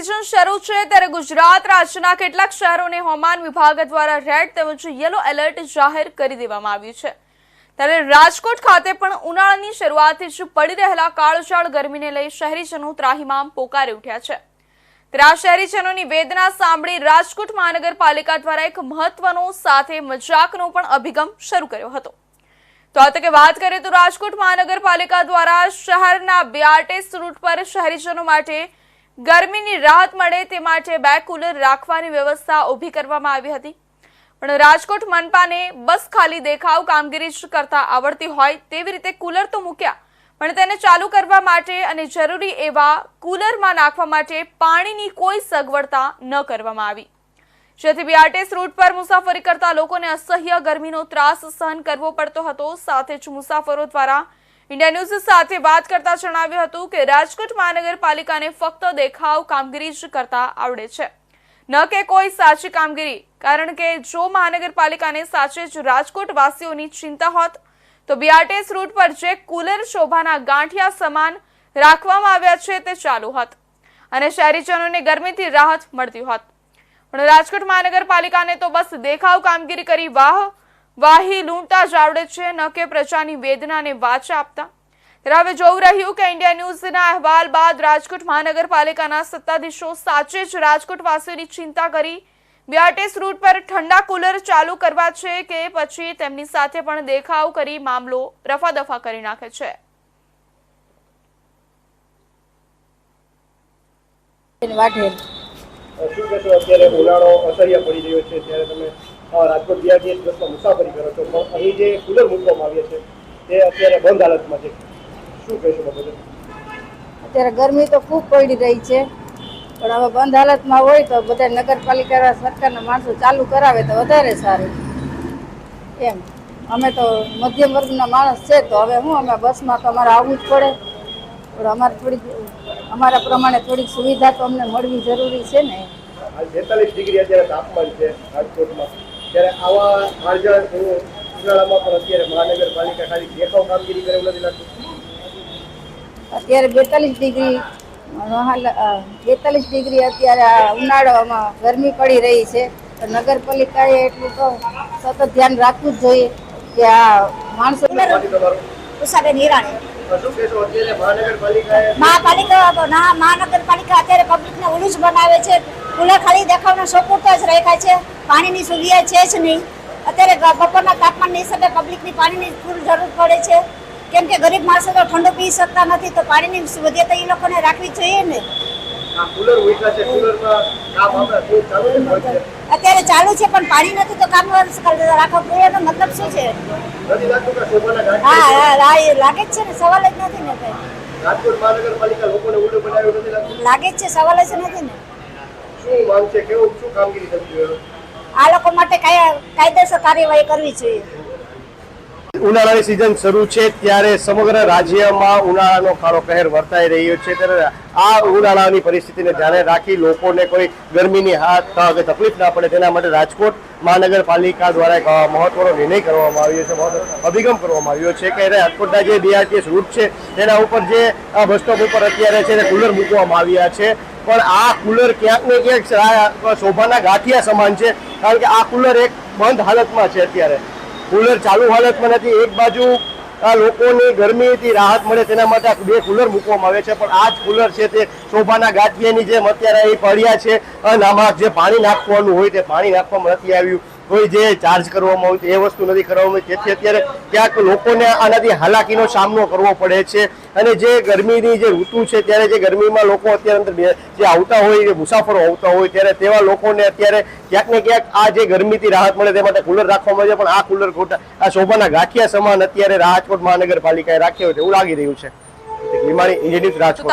Season શરૂ છે ત્યારે ગુજરાત રાજ્યના કેટલાક શહેરોને હવામાન વિભાગ દ્વારા રેડ તેમજ યલો એલર્ટ જાહેર કરી દેવામાં આવ્યું છે. ત્યારે રાજકોટ ખાતે પણ ઉનાળાની શરૂઆતથી જ પડી રહેલા કાળઝાળ ગરમીને લઈ શહેરીજનો ત્રાહિમામ પોકારી ઉઠ્યા છે. ત્યારે આ શહેરીજનોની વેદના સાંભળી રાજકોટ મહાનગરપાલિકા દ્વારા એક મહત્વનો સાથે મજાકનો પણ અભિગમ શરૂ કર્યો હતો. તો આ તકે વાત કરીએ તો રાજકોટ મહાનગરપાલિકા દ્વારા શહેરના બીઆરટીએસ રૂટ પર શહેરીજનો માટે ગરમીની રાહત મળે તે માટે બે કુલર રાખવાની વ્યવસ્થા ઊભી કરવામાં આવી હતી. પણ રાજકોટ મનપાને બસ ખાલી દેખાવ કામગીરી કરતા આવડતી હોય તેવી રીતે કુલર તો મૂક્યા, પણ તેને ચાલુ કરવા માટે અને જરૂરી એવા કુલરમાં નાખવા માટે પાણીની કોઈ સગવડતા ન કરવામાં આવી. જેથી બીઆરટીએસ રૂટ પર મુસાફરી કરતા લોકોને અસહ્ય ગરમીનો ત્રાસ સહન કરવો પડતો હતો. સાથે જ મુસાફરો દ્વારા ઇન્ડિયા ન્યૂઝ સાથે વાત કરતા જણાવ્યું હતું કે રાજકોટ મહાનગરપાલિકાને ફક્ત દેખાવ કામગીરી જ કરતા આવડે છે. ન કે કોઈ સાચી કામગીરી, કારણ કે જો મહાનગરપાલિકાને સાચે જ રાજકોટ વાસીઓની ચિંતા હોત, તો બીઆરટીએસ રૂટ પર જે કુલર શોભાના ગાંઠિયા સમાન રાખવામાં આવ્યા છે તે ચાલુ હોત અને શહેરીજનોને ગરમીથી રાહત મળતી હોત. પણ રાજકોટ મહાનગરપાલિકાને તો બસ દેખાવ કામગીરી કરી વાહ વાહી લૂંટતા જાવડે છે ન કે પ્રજાની વેદનાને વાચા આપતા. ત્યારે હવે જોવું રહ્યું કે ઇન્ડિયા ન્યૂઝના અહેવાલ બાદ રાજકોટ મહાનગરપાલિકાના સત્તાધીશો સાચે જ રાજકોટ વાસીઓની ચિંતા કરી. બીઆરટીએસ રૂટ પર ઠંડા કુલર ચાલુ કરવા છે કે પછી તેમની સાથે પણ દેખાવ કરી મામલો રફાદફા કરી નાખે છે. વાઢેર શું કહેશો? અત્યારે ઉનાળો અસહ્ય પડી રહ્યો છે ત્યારે તમે રાજકોટ બીઆરટીએસ બસમાં મુસાફરી કરો છો. પણ અહીં જે કુલર મૂકવામાં આવ્યા છે તે અત્યારે બંધ હાલતમાં છે. શું કહેશો બાબતે? અત્યારે ગરમી તો ખૂબ પડી રહી છે. પણ હવે બંધ હાલતમાં હોય તો બધા નગરપાલિકા સરકારના માણસો ચાલુ કરાવે તો વધારે સારું. એમ. અમે તો મધ્યમ વર્ગના માણસ છે તો હવે હું અમે બસમાં તો અમારે આવવું જ પડે. પણ અમારે થોડીક અમારા પ્રમાણે થોડીક સુવિધા તો અમને મળવી જરૂરી છે ને. બેતાલીસ ડિગ્રી અત્યારે તાપમાન છે રાજકોટમાં. ત્યારે આવા હાજર ઉનાળામાં પણ અત્યારે મહાનગરપાલિકા ખાલી દેખાવ કામગીરી કરે એવું નથી લાગતું. અત્યારે બેતાલીસ ડિગ્રી બેતાલીસ ડિગ્રી અત્યારે ઉનાળામાં ગરમી પડી રહી છે. નગરપાલિકાએ એટલું તો સતત ધ્યાન રાખવું જ જોઈએ કે આ માણસો ઉષાબેન હિરાણી. ના મહાનગરપાલિકા અત્યારે પબ્લિકને ઓલું જ બનાવે છે. કુલર ખાલી દેખાવનો સપૂરતા જ રાખ્યા છે. પાણીની સુવિધા છે જ નહીં. અત્યારે બપોરના નહીં હિસાબે પબ્લિકની પાણીની ફૂલ જરૂર પડે છે. કેમ કે ગરીબ માણસો તો ઠંડુ પી શકતા નથી તો પાણીની સુવિધા તો એ લોકોને રાખવી જોઈએ ને. અત્યારે ચાલુ છે પણ પાણી નથી તો કામ રાખવા કુલરનો મતલબ શું છે? હા હા લાગે જ છે ને સવાલ જ નથી ને કઈ લાગે જ છે સવાલ જ નથી ને. શું માંગ છે? કેવું શું કામગીરી થતી હોય આ લોકો માટે કાય- કાયદેસર કાર્યવાહી કરવી જોઈએ. ઉનાળાની સિઝન શરૂ છે ત્યારે સમગ્ર રાજ્યમાં ઉનાળાનો કાળો કહેર વર્તાઈ રહ્યો છે. ત્યારે આ ઉનાળાની પરિસ્થિતિને ધ્યાને રાખી લોકોને કોઈ ગરમીની હાથ કે તકલીફ ના પડે તેના માટે રાજકોટ મહાનગરપાલિકા દ્વારા એક મહત્વનો નિર્ણય કરવામાં આવ્યો છે. મહત્વનો અભિગમ કરવામાં આવ્યો છે કે રાજકોટના જે બીઆરટીએસ રૂટ છે તેના ઉપર જે બસ સ્ટોપ ઉપર અત્યારે છે તે કુલર મૂકવામાં આવ્યા છે. પણ આ કુલર ક્યાંક ને ક્યાંક શોભાના ગાંઠિયા સમાન છે. કારણ કે આ કુલર એક બંધ હાલતમાં છે અત્યારે. કુલર ચાલુ હાલતમાં નથી. એક બાજુ આ લોકોને ગરમીથી રાહત મળે તેના માટે બે કુલર મૂકવામાં આવે છે. પણ આ જ કુલર છે તે શોભાના ગાંઠિયાની જેમ અત્યારે અહીં પડ્યા છે. અને આમાં જે પાણી નાખવાનું હોય તે પાણી નાખવામાં નથી આવ્યું. કોઈ જે ચાર્જ કરવામાં હોય તે એ વસ્તુ નથી કરવામાં આવી. તેથી અત્યારે ક્યાંક લોકોને આનાથી હાલાકીનો સામનો કરવો પડે છે. અને જે ગરમીની જે ઋતુ છે ત્યારે જે ગરમીમાં લોકો અત્યારે અંદર જે આવતા હોય જે મુસાફરો આવતા હોય ત્યારે તેવા લોકોને અત્યારે ક્યાંક ને ક્યાંક આ જે ગરમીથી રાહત મળે તે માટે કુલર રાખવામાં આવે છે. પણ આ કુલર ખોટા આ શોભાના ગાંઠિયા સમાન અત્યારે રાજકોટ મહાનગરપાલિકાએ રાખ્યો હોય તેવું લાગી રહ્યું છે. લીમાણી ઇન્જિનિયર રાજકોટ.